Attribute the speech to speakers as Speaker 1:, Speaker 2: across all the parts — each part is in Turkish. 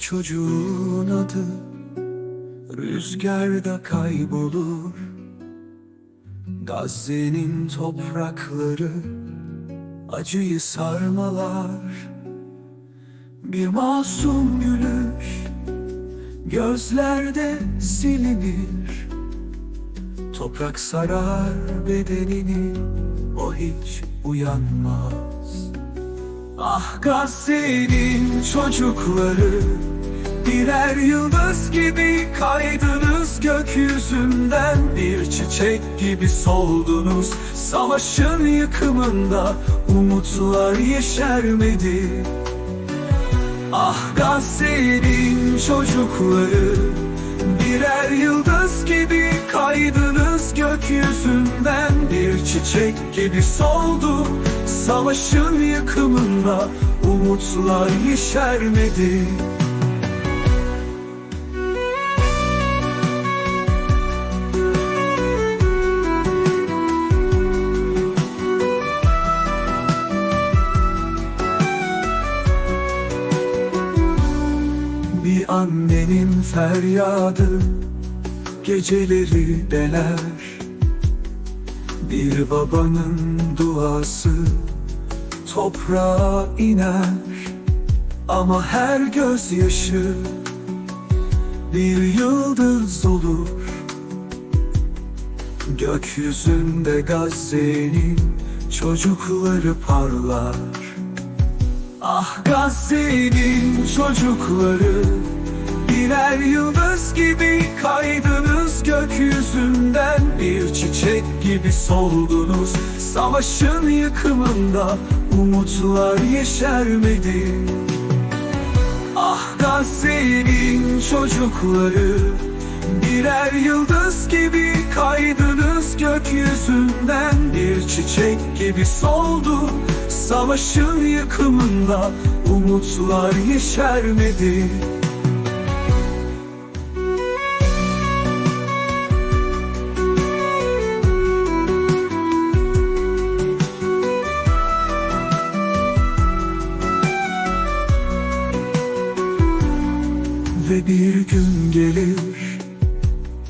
Speaker 1: çocuğun adı Rüzgarda kaybolur. Gazze'nin toprakları Acıyı sarmalar. Bir masum gülüş Gözlerde silinir. Toprak sarar bedenini O hiç uyanmaz Ah Gazze'nin çocukları. Birer yıldız gibi kaydınız gökyüzünden. Bir çiçek gibi soldunuz Savaşın yıkımında. Umutlar yeşermedi Ah Gazze'nin çocukları. Birer yıldız gibi gökyüzünden Bir çiçek gibi soldu. Savaşın yıkımında umutlar yeşermedi. Bir annenin feryadı Geceleri deler Bir babanın duası Toprağa iner. Ama her gözyaşı Bir yıldız olur. Gökyüzünde Gazze'nin Çocukları parlar. Ah Gazze'nin çocukları Birer yıldız gibi kaydınız gibi soldunuz. Savaşın yıkımında umutlar yeşermedi. Ah Gazze'nin çocukları Birer yıldız gibi kaydınız gökyüzünden. Bir çiçek gibi soldu Savaşın yıkımında umutlar yeşermedi bir gün gelir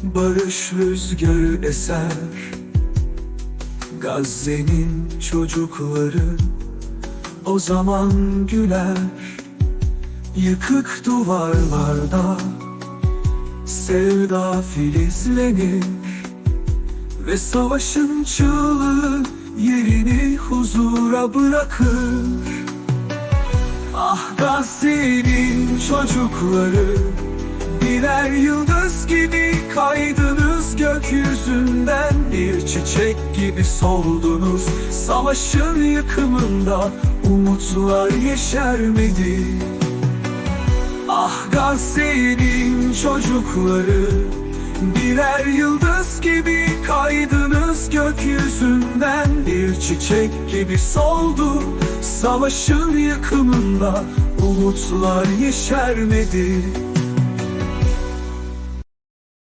Speaker 1: Barış rüzgarı eser. Gazze'nin çocukları O zaman güler. Yıkık duvarlarda Sevda filizlenir Ve savaşın çığlığı Yerini huzura bırakır Gazze'nin çocukları Birer yıldız gibi kaydınız gökyüzünden Bir çiçek gibi soldunuz. Savaşın yıkımında umutlar yeşermedi Ah Gazze'nin çocukları Birer yıldız gibi kaydınız gökyüzünden Bir çiçek gibi soldu. Savaşın yıkımında umutlar yeşermedi